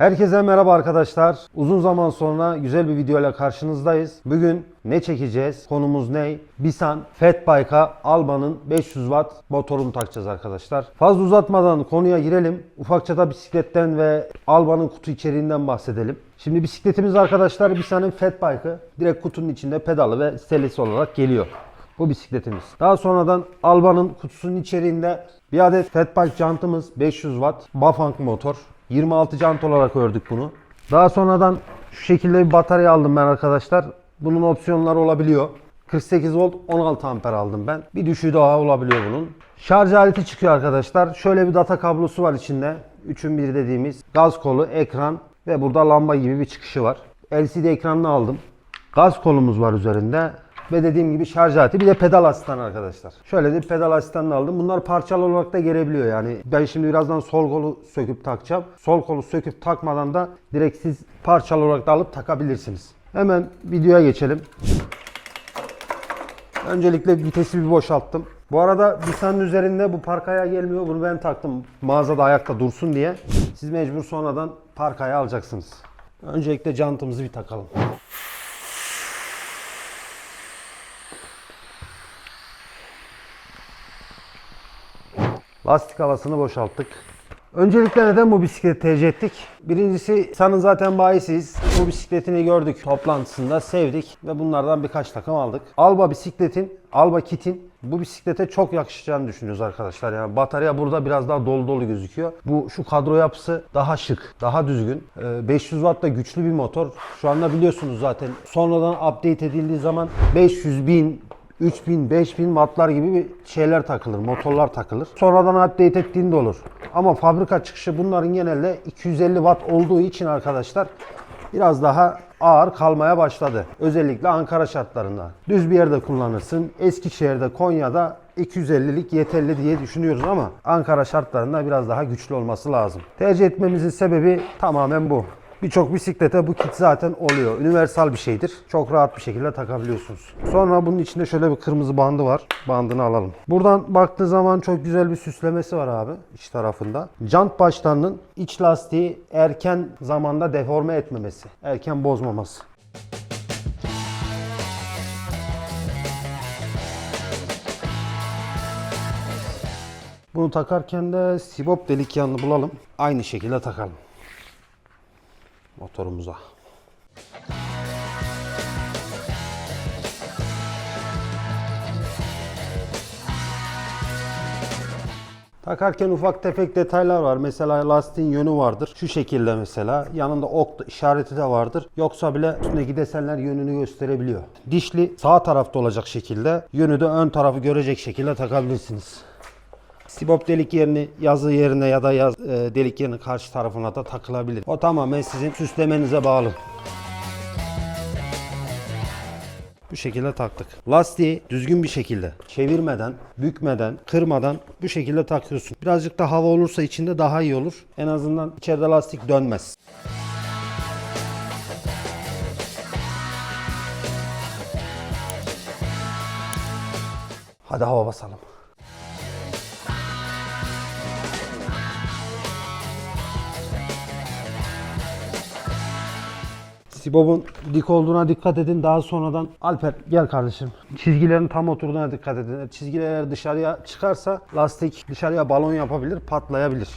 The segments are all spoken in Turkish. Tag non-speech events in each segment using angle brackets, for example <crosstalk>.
Herkese merhaba arkadaşlar. Uzun zaman sonra güzel bir videoyla karşınızdayız. Bugün ne çekeceğiz? Konumuz ne? Bisan Fatbike'a Alba'nın 500 watt motorunu takacağız arkadaşlar. Fazla uzatmadan konuya girelim. Ufakça da bisikletten ve Alba'nın kutu içeriğinden bahsedelim. Şimdi bisikletimiz arkadaşlar Bisan'ın Fatbike'ı. Direkt kutunun içinde pedalı ve stelesi olarak geliyor. Bu bisikletimiz. Daha sonradan Alba'nın kutusunun içeriğinde bir adet Fatbike jantımız 500 watt Bafang motor. 26 jant olarak ördük bunu. Daha sonradan şu şekilde bir batarya aldım ben arkadaşlar. Bunun opsiyonları olabiliyor. 48 volt 16 amper aldım ben. Bir düşüğü daha olabiliyor bunun. Şarj aleti çıkıyor arkadaşlar. Şöyle bir data kablosu var içinde. 3'ün 1 dediğimiz gaz kolu, ekran ve burada lamba gibi bir çıkışı var. LCD ekranını aldım. Gaz kolumuz var üzerinde. Ve dediğim gibi şarj aleti bir de pedal asistan arkadaşlar. Şöyle de pedal asistanını aldım. Bunlar parçalı olarak da gelebiliyor yani. Ben şimdi birazdan sol kolu söküp takacağım. Sol kolu söküp takmadan da direkt siz parçalı olarak da alıp takabilirsiniz. Hemen videoya geçelim. Öncelikle vitesi bir boşalttım. Bu arada Bisan'ın üzerinde bu park ayağı gelmiyor. Bunu ben taktım mağazada ayakta dursun diye. Siz mecbur sonradan park ayağı alacaksınız. Öncelikle jantımızı bir takalım. Lastik havasını boşalttık. Öncelikle neden bu bisikleti tercih ettik? Birincisi San'ın zaten bayisiyiz. Bu bisikletini gördük toplantısında sevdik ve bunlardan birkaç takım aldık. Alba bisikletin, Alba kitin bu bisiklete çok yakışacağını düşünüyoruz arkadaşlar. Yani batarya burada biraz daha dolu dolu gözüküyor. Bu şu kadro yapısı daha şık, daha düzgün. Ee, 500 watt da güçlü bir motor. Şu anda biliyorsunuz zaten sonradan update edildiği zaman 500 bin 3000, 5000 wattlar gibi bir şeyler takılır, motorlar takılır. Sonradan update ettiğinde olur. Ama fabrika çıkışı bunların genelde 250 watt olduğu için arkadaşlar biraz daha ağır kalmaya başladı. Özellikle Ankara şartlarında. Düz bir yerde kullanırsın. Eskişehir'de, Konya'da 250'lik yeterli diye düşünüyoruz ama Ankara şartlarında biraz daha güçlü olması lazım. Tercih etmemizin sebebi tamamen bu. Birçok bisiklete bu kit zaten oluyor. Universal bir şeydir. Çok rahat bir şekilde takabiliyorsunuz. Sonra bunun içinde şöyle bir kırmızı bandı var. Bandını alalım. Buradan baktığı zaman çok güzel bir süslemesi var abi iç tarafında. Jant başlarının iç lastiği erken zamanda deforme etmemesi. Erken bozmaması. Bunu takarken de sibop delik yanını bulalım. Aynı şekilde takalım motorumuza. Takarken ufak tefek detaylar var. Mesela lastiğin yönü vardır. Şu şekilde mesela. Yanında ok işareti de vardır. Yoksa bile üstündeki desenler yönünü gösterebiliyor. Dişli sağ tarafta olacak şekilde. Yönü de ön tarafı görecek şekilde takabilirsiniz. Sibop delik yerini yazı yerine ya da yaz, e, delik yerinin karşı tarafına da takılabilir. O tamamen sizin süslemenize bağlı. Bu şekilde taktık. Lastiği düzgün bir şekilde çevirmeden, bükmeden, kırmadan bu şekilde takıyorsun. Birazcık da hava olursa içinde daha iyi olur. En azından içeride lastik dönmez. Hadi hava basalım. Sibob'un dik olduğuna dikkat edin. Daha sonradan Alper gel kardeşim. Çizgilerin tam oturduğuna dikkat edin. Çizgiler dışarıya çıkarsa lastik dışarıya balon yapabilir, patlayabilir.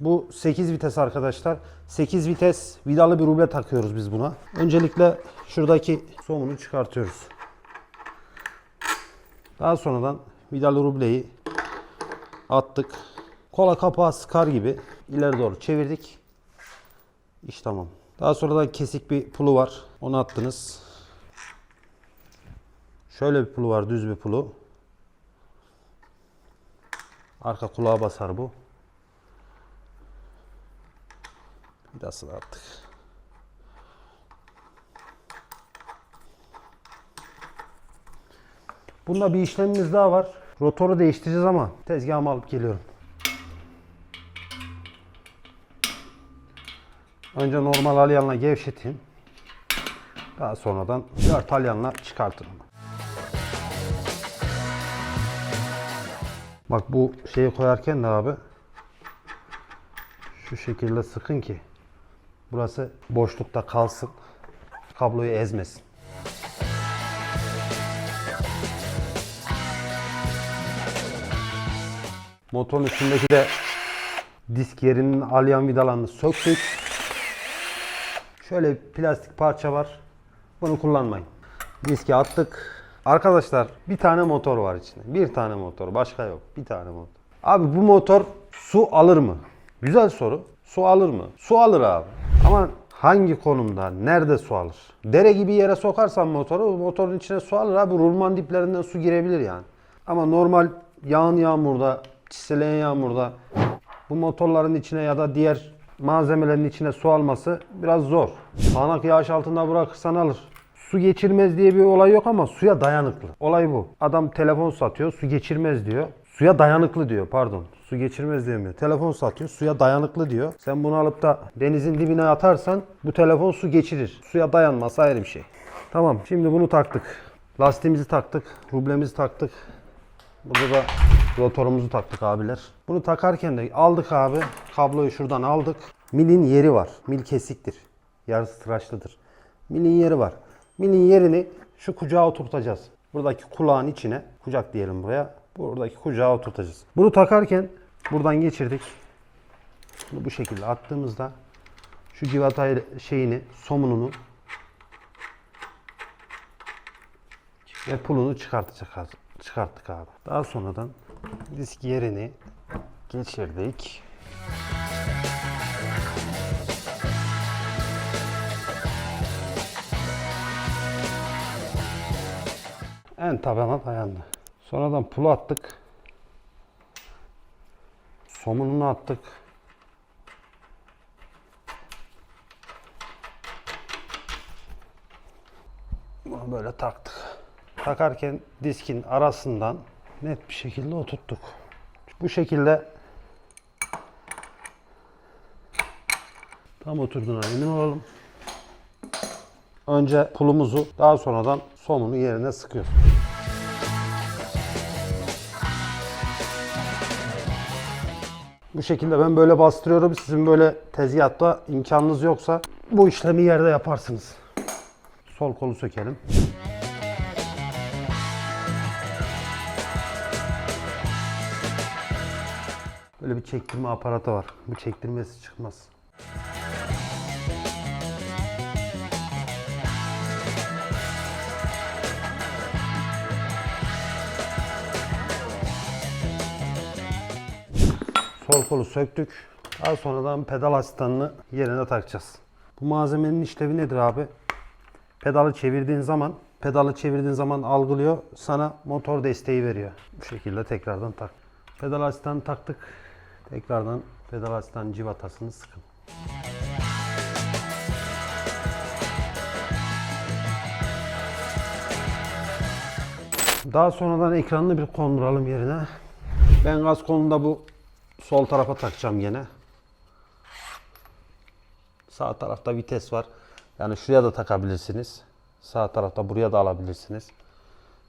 Bu 8 vites arkadaşlar. 8 vites vidalı bir ruble takıyoruz biz buna. Öncelikle şuradaki somunu çıkartıyoruz. Daha sonradan vidalı rubleyi attık. Kola kapağı sıkar gibi ileri doğru çevirdik. İş tamam. Daha sonradan kesik bir pulu var. Onu attınız. Şöyle bir pulu var, düz bir pulu. Arka kulağa basar bu. Vidasını attık. Bunda bir işlemimiz daha var. Rotoru değiştireceğiz ama tezgahımı alıp geliyorum. Önce normal alyanla gevşetin. Daha sonradan dört alyanla çıkartın. Bak bu şeyi koyarken de abi şu şekilde sıkın ki burası boşlukta kalsın. Kabloyu ezmesin. Motorun üstündeki de disk yerinin alyan vidalarını söktük. Şöyle plastik parça var. Bunu kullanmayın. Diski attık. Arkadaşlar bir tane motor var içinde. Bir tane motor. Başka yok. Bir tane motor. Abi bu motor su alır mı? Güzel soru. Su alır mı? Su alır abi. Ama hangi konumda? Nerede su alır? Dere gibi yere sokarsan motoru motorun içine su alır abi. Rulman diplerinden su girebilir yani. Ama normal yağan yağmurda, çiseleyen yağmurda bu motorların içine ya da diğer malzemelerin içine su alması biraz zor. Sağanak yağış altında bırakırsan alır. Su geçirmez diye bir olay yok ama suya dayanıklı. Olay bu. Adam telefon satıyor, su geçirmez diyor. Suya dayanıklı diyor pardon. Su geçirmez demiyor. Telefon satıyor, suya dayanıklı diyor. Sen bunu alıp da denizin dibine atarsan bu telefon su geçirir. Suya dayanması ayrı bir şey. Tamam şimdi bunu taktık. Lastiğimizi taktık, rublemizi taktık. Burada da rotorumuzu taktık abiler. Bunu takarken de aldık abi. Kabloyu şuradan aldık. Milin yeri var. Mil kesiktir. Yarısı tıraşlıdır. Milin yeri var. Milin yerini şu kucağa oturtacağız. Buradaki kulağın içine, kucak diyelim buraya. Buradaki kucağa oturtacağız. Bunu takarken buradan geçirdik. Bunu bu şekilde attığımızda şu civata şeyini, somununu ve pulunu çıkartacak. Çıkarttık abi. Daha sonradan disk yerini geçirdik. En tabana dayandı. Sonradan pulu attık. Somununu attık. Bunu böyle taktık. Takarken diskin arasından net bir şekilde oturttuk. Bu şekilde tam oturduğuna emin olalım. Önce pulumuzu daha sonradan somunu yerine sıkıyoruz. Bu şekilde ben böyle bastırıyorum. Sizin böyle tezgahta imkanınız yoksa bu işlemi yerde yaparsınız. Sol kolu sökelim. Böyle bir çektirme aparatı var. Bu çektirmesi çıkmaz. Sol kolu söktük. Daha sonradan pedal asistanını yerine takacağız. Bu malzemenin işlevi nedir abi? Pedalı çevirdiğin zaman, pedalı çevirdiğin zaman algılıyor, sana motor desteği veriyor. Bu şekilde tekrardan tak. Pedal asistanı taktık. Tekrardan pedal asistan civatasını sıkın. Daha sonradan ekranını bir konduralım yerine. Ben gaz kolunda bu sol tarafa takacağım yine. Sağ tarafta vites var. Yani şuraya da takabilirsiniz. Sağ tarafta buraya da alabilirsiniz.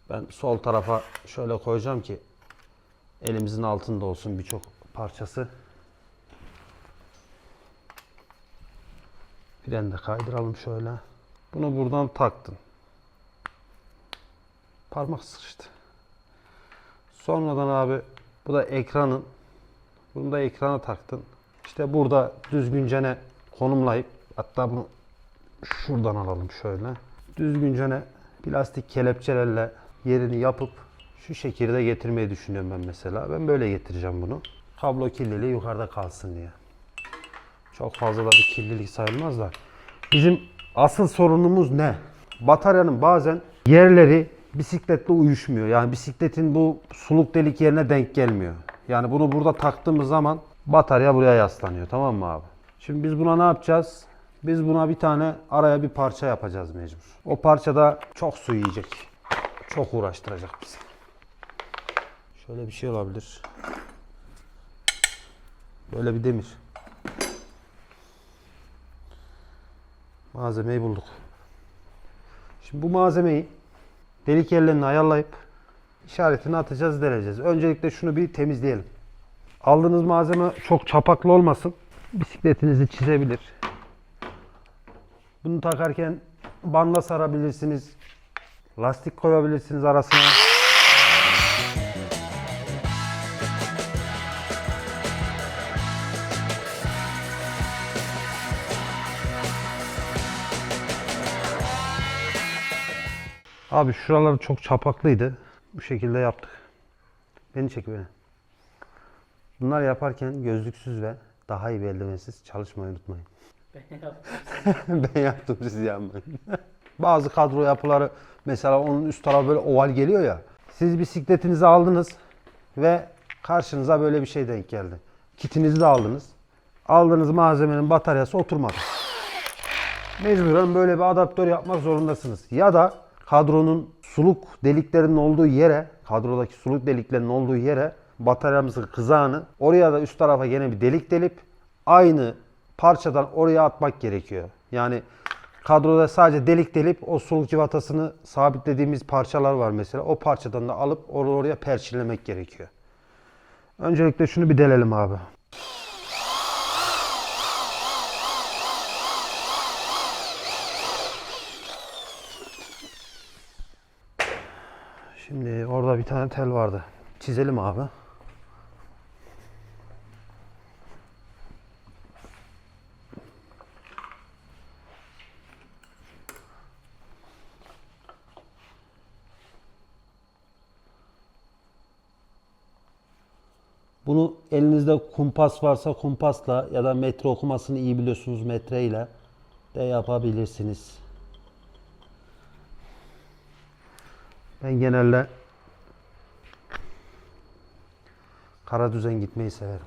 Ben sol tarafa şöyle koyacağım ki elimizin altında olsun birçok parçası. Freni de kaydıralım şöyle. Bunu buradan taktın. Parmak sıkıştı. Sonradan abi bu da ekranın. Bunu da ekrana taktın. İşte burada düzgünce ne konumlayıp hatta bunu şuradan alalım şöyle. Düzgünce ne plastik kelepçelerle yerini yapıp şu şekilde getirmeyi düşünüyorum ben mesela. Ben böyle getireceğim bunu. Kablo kirliliği yukarıda kalsın diye. Çok fazla da bir kirlilik sayılmaz da. Bizim asıl sorunumuz ne? Bataryanın bazen yerleri bisikletle uyuşmuyor. Yani bisikletin bu suluk delik yerine denk gelmiyor. Yani bunu burada taktığımız zaman batarya buraya yaslanıyor. Tamam mı abi? Şimdi biz buna ne yapacağız? Biz buna bir tane araya bir parça yapacağız mecbur. O parça da çok su yiyecek. Çok uğraştıracak bizi. Şöyle bir şey olabilir. Böyle bir demir. Malzemeyi bulduk. Şimdi bu malzemeyi delik yerlerini ayarlayıp işaretini atacağız, deleceğiz. Öncelikle şunu bir temizleyelim. Aldığınız malzeme çok çapaklı olmasın. Bisikletinizi çizebilir. Bunu takarken bandla sarabilirsiniz. Lastik koyabilirsiniz arasına. Abi şuraları çok çapaklıydı. Bu şekilde yaptık. Beni çek beni. Bunlar yaparken gözlüksüz ve daha iyi bir eldivensiz çalışmayı unutmayın. ben yaptım <laughs> siz yapmayın. <laughs> Bazı kadro yapıları mesela onun üst tarafı böyle oval geliyor ya. Siz bisikletinizi aldınız ve karşınıza böyle bir şey denk geldi. Kitinizi de aldınız. Aldığınız malzemenin bataryası oturmadı. Mecburen böyle bir adaptör yapmak zorundasınız. Ya da kadronun suluk deliklerinin olduğu yere, kadrodaki suluk deliklerinin olduğu yere bataryamızın kızağını oraya da üst tarafa gene bir delik delip aynı parçadan oraya atmak gerekiyor. Yani kadroda sadece delik delip o suluk civatasını sabitlediğimiz parçalar var mesela. O parçadan da alıp or- oraya perçinlemek gerekiyor. Öncelikle şunu bir delelim abi. Şimdi orada bir tane tel vardı. Çizelim abi. Bunu elinizde kumpas varsa kumpasla ya da metre okumasını iyi biliyorsunuz metreyle de yapabilirsiniz. Ben genelde kara düzen gitmeyi severim.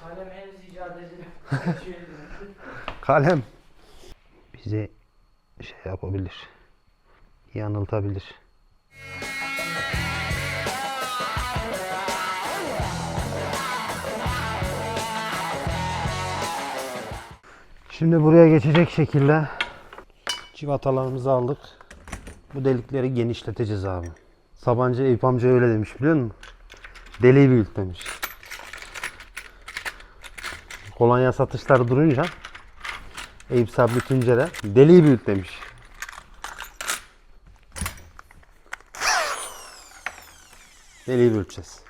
Kalem henüz icat edilip <laughs> Kalem bizi şey yapabilir. Yanıltabilir. Şimdi buraya geçecek şekilde civatalarımızı aldık. Bu delikleri genişleteceğiz abi. Sabancı Eyüp amca öyle demiş biliyor musun? Deliği büyült demiş. Kolonya satışları durunca Eyüp Sabri Tuncer'e deliği büyült demiş. Deliği büyüteceğiz.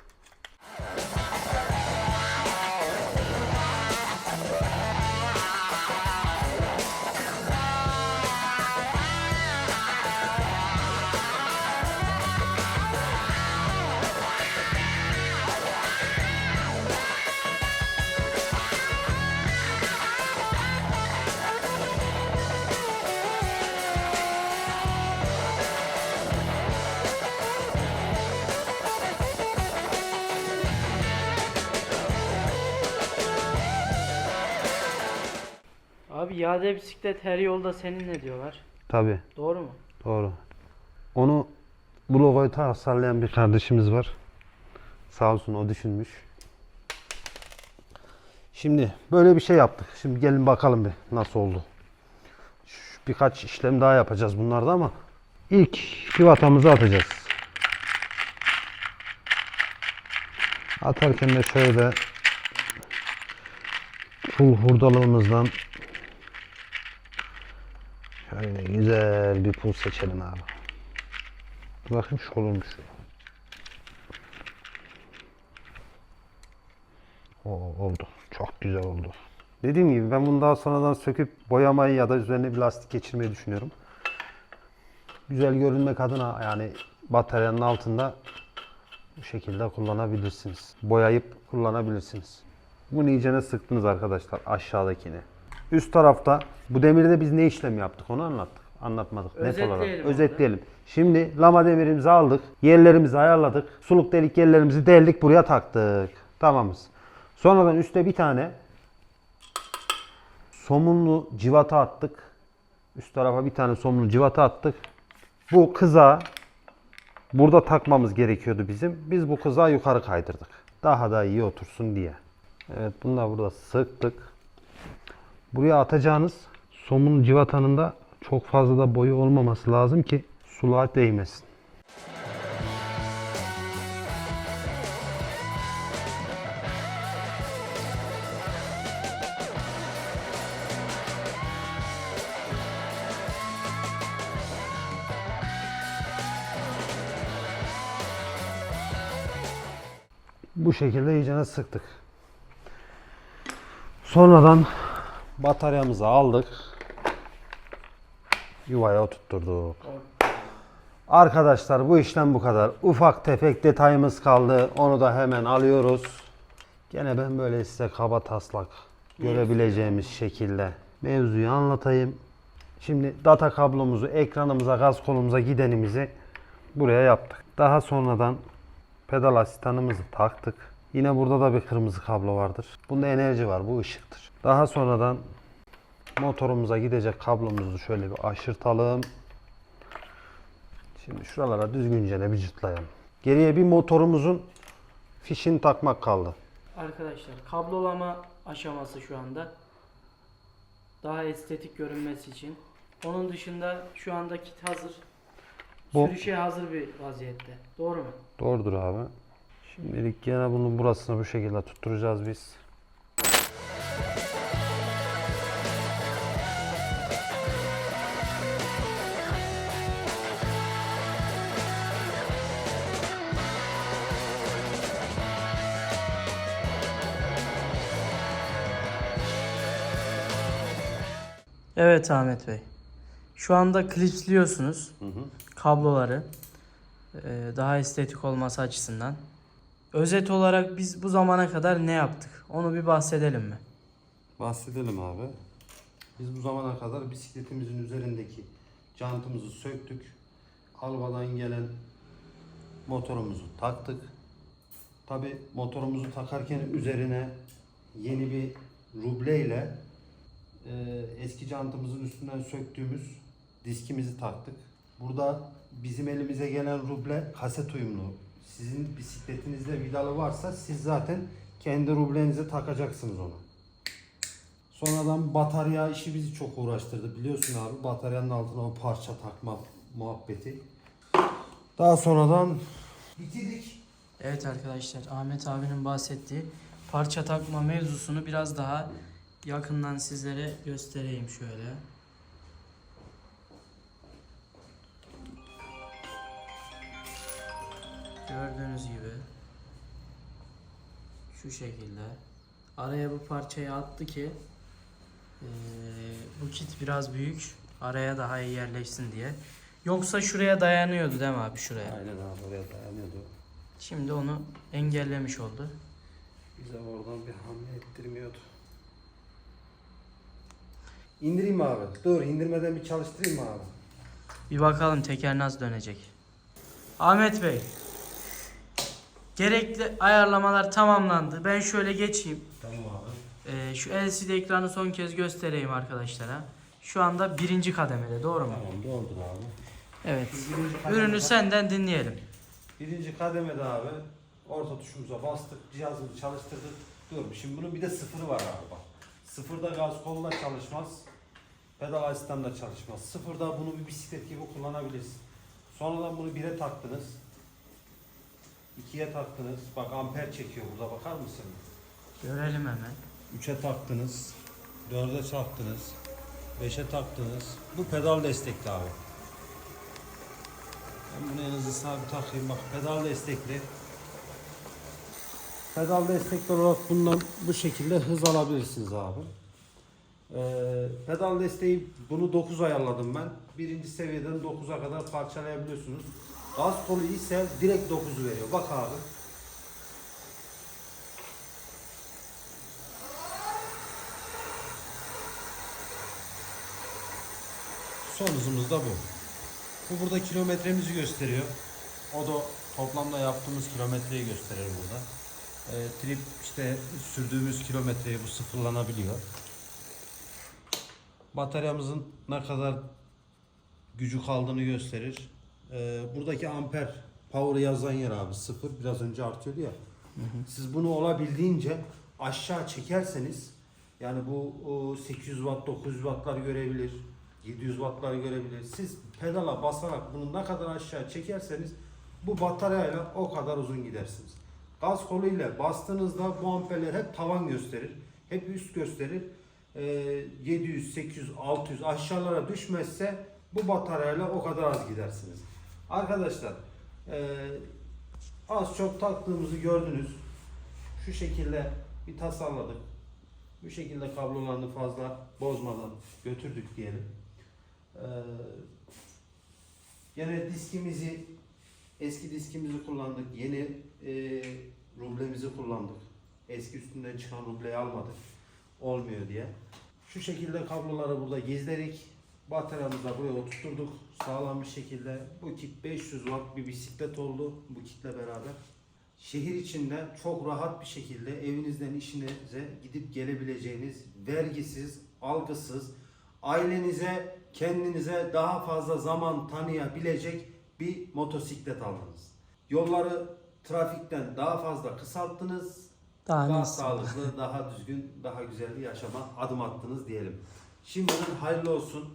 Abi yade bisiklet her yolda seninle diyorlar. Tabii. Doğru mu? Doğru. Onu bu logoyu tasarlayan bir kardeşimiz var. Sağ olsun o düşünmüş. Şimdi böyle bir şey yaptık. Şimdi gelin bakalım bir nasıl oldu. Şu birkaç işlem daha yapacağız bunlarda ama ilk civatamızı atacağız. Atarken de şöyle full hurdalığımızdan Şöyle güzel bir pul seçelim abi. Dur bakayım şu olurmuş. O oldu. Çok güzel oldu. Dediğim gibi ben bunu daha sonradan söküp boyamayı ya da üzerine bir lastik geçirmeyi düşünüyorum. Güzel görünmek adına yani bataryanın altında bu şekilde kullanabilirsiniz. Boyayıp kullanabilirsiniz. Bunu iyicene sıktınız arkadaşlar aşağıdakini. Üst tarafta bu demirde biz ne işlem yaptık onu anlattık. Anlatmadık. Net olarak. Özetleyelim. Özetleyelim. Şimdi lama demirimizi aldık. Yerlerimizi ayarladık. Suluk delik yerlerimizi deldik. Buraya taktık. Tamamız. Sonradan üstte bir tane somunlu civata attık. Üst tarafa bir tane somunlu civata attık. Bu kıza burada takmamız gerekiyordu bizim. Biz bu kıza yukarı kaydırdık. Daha da iyi otursun diye. Evet bunu da burada sıktık. Buraya atacağınız somun civatanın da çok fazla da boyu olmaması lazım ki suluğa değmesin. bu şekilde iyicene sıktık. Sonradan bataryamızı aldık. Yuvaya oturtturduk. Arkadaşlar bu işlem bu kadar. Ufak tefek detayımız kaldı. Onu da hemen alıyoruz. Gene ben böyle size kaba taslak görebileceğimiz şekilde mevzuyu anlatayım. Şimdi data kablomuzu ekranımıza, gaz kolumuza gidenimizi buraya yaptık. Daha sonradan pedal asistanımızı taktık. Yine burada da bir kırmızı kablo vardır. Bunda enerji var, bu ışıktır. Daha sonradan motorumuza gidecek kablomuzu şöyle bir aşırtalım. Şimdi şuralara düzgünce de bir cırtlayalım. Geriye bir motorumuzun fişini takmak kaldı. Arkadaşlar kablolama aşaması şu anda. Daha estetik görünmesi için. Onun dışında şu anda kit hazır. Bu- Sürüşe hazır bir vaziyette. Doğru mu? Doğrudur abi. Şimdilik gene bunun burasını bu şekilde tutturacağız biz. Evet Ahmet Bey. Şu anda klipsliyorsunuz kabloları. Ee, daha estetik olması açısından. Özet olarak biz bu zamana kadar ne yaptık? Onu bir bahsedelim mi? Bahsedelim abi. Biz bu zamana kadar bisikletimizin üzerindeki jantımızı söktük. Albadan gelen motorumuzu taktık. Tabi motorumuzu takarken üzerine yeni bir ruble ile e, eski jantımızın üstünden söktüğümüz diskimizi taktık. Burada bizim elimize gelen ruble kaset uyumlu. Sizin bisikletinizde vidalı varsa siz zaten kendi rublenize takacaksınız onu. Sonradan batarya işi bizi çok uğraştırdı. Biliyorsun abi bataryanın altına o parça takma muhabbeti. Daha sonradan bitirdik. Evet arkadaşlar Ahmet abinin bahsettiği parça takma mevzusunu biraz daha yakından sizlere göstereyim şöyle. Gördüğünüz gibi şu şekilde araya bu parçayı attı ki eee, bu kit biraz büyük araya daha iyi yerleşsin diye. Yoksa şuraya dayanıyordu değil mi abi şuraya? Aynen abi oraya dayanıyordu. Şimdi onu engellemiş oldu. Bize oradan bir hamle ettirmiyordu. İndireyim abi? Dur indirmeden bir çalıştırayım abi? Bir bakalım teker nasıl dönecek. Ahmet Bey. Gerekli ayarlamalar tamamlandı. Ben şöyle geçeyim. Tamam abi. Ee, şu LCD ekranı son kez göstereyim arkadaşlara. Şu anda birinci kademede doğru mu? Tamam doğrudur abi. Evet. Birinci Ürünü senden dinleyelim. Birinci kademede abi orta tuşumuza bastık, cihazımızı çalıştırdık. Dur şimdi bunun bir de sıfırı var abi bak. Sıfırda gaz kolla çalışmaz. Pedal asistanla çalışmaz. Sıfırda bunu bir bisiklet gibi kullanabilirsin. Sonradan bunu bire taktınız. ikiye taktınız. Bak amper çekiyor burada bakar mısın? Görelim hemen. 3'e taktınız. 4'e taktınız. 5'e taktınız. Bu pedal destekli abi. Ben bunu en hızlısına bir takayım. Bak pedal destekli. Pedal destekli olarak bundan bu şekilde hız alabilirsiniz abi. Ee, pedal desteği bunu 9 ayarladım ben. Birinci seviyeden 9'a kadar parçalayabiliyorsunuz. Gaz kolu ise direkt 9'u veriyor. Bak abi. Son hızımız da bu. Bu burada kilometremizi gösteriyor. O da toplamda yaptığımız kilometreyi gösterir burada. Ee, trip işte sürdüğümüz kilometreyi bu sıfırlanabiliyor. Bataryamızın ne kadar gücü kaldığını gösterir. Ee, buradaki amper power yazan yer abi sıfır. Biraz önce artıyordu ya. Siz bunu olabildiğince aşağı çekerseniz yani bu o 800 watt 900 wattlar görebilir. 700 wattlar görebilir. Siz pedala basarak bunu ne kadar aşağı çekerseniz bu bataryayla o kadar uzun gidersiniz. Gaz kolu ile bastığınızda bu amperler hep tavan gösterir. Hep üst gösterir. Ee, 700, 800, 600 aşağılara düşmezse bu bataryayla o kadar az gidersiniz. Arkadaşlar ee, az çok taktığımızı gördünüz. şu şekilde bir tasarladık. Bu şekilde kablolarını fazla bozmadan götürdük diyelim. Ee, Yine diskimizi eski diskimizi kullandık. Yeni e, rublemizi kullandık. Eski üstünden çıkan rubleyi almadık. Olmuyor diye. Şu şekilde kabloları burada gizledik. Bataryamızı da buraya oturtturduk. Sağlam bir şekilde. Bu kit 500 watt bir bisiklet oldu. Bu kitle beraber. Şehir içinde çok rahat bir şekilde evinizden işinize gidip gelebileceğiniz vergisiz, algısız, ailenize, kendinize daha fazla zaman tanıyabilecek bir motosiklet aldınız. Yolları trafikten daha fazla kısalttınız. Daha Daha sağlıklı, <laughs> daha düzgün, daha güzel bir yaşama adım attınız diyelim. Şimdiden hayırlı olsun.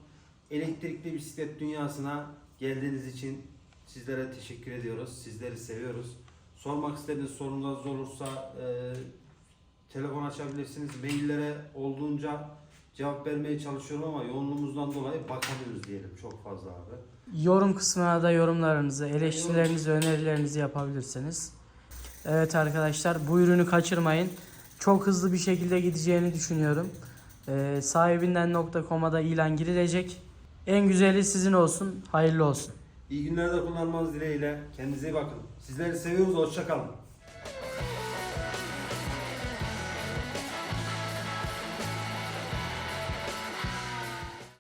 Elektrikli bisiklet dünyasına geldiğiniz için sizlere teşekkür ediyoruz. Sizleri seviyoruz. Sormak istediğiniz sorunlarınız olursa e, telefon açabilirsiniz. Maillere olduğunca cevap vermeye çalışıyorum ama yoğunluğumuzdan dolayı bakamıyoruz diyelim çok fazla abi. Yorum kısmına da yorumlarınızı, eleştirilerinizi, önerilerinizi yapabilirsiniz. Evet arkadaşlar bu ürünü kaçırmayın. Çok hızlı bir şekilde gideceğini düşünüyorum. Ee, sahibinden.com'a da ilan girilecek. En güzeli sizin olsun. Hayırlı olsun. İyi günlerde kullanmanız dileğiyle. Kendinize iyi bakın. Sizleri seviyoruz. Hoşçakalın.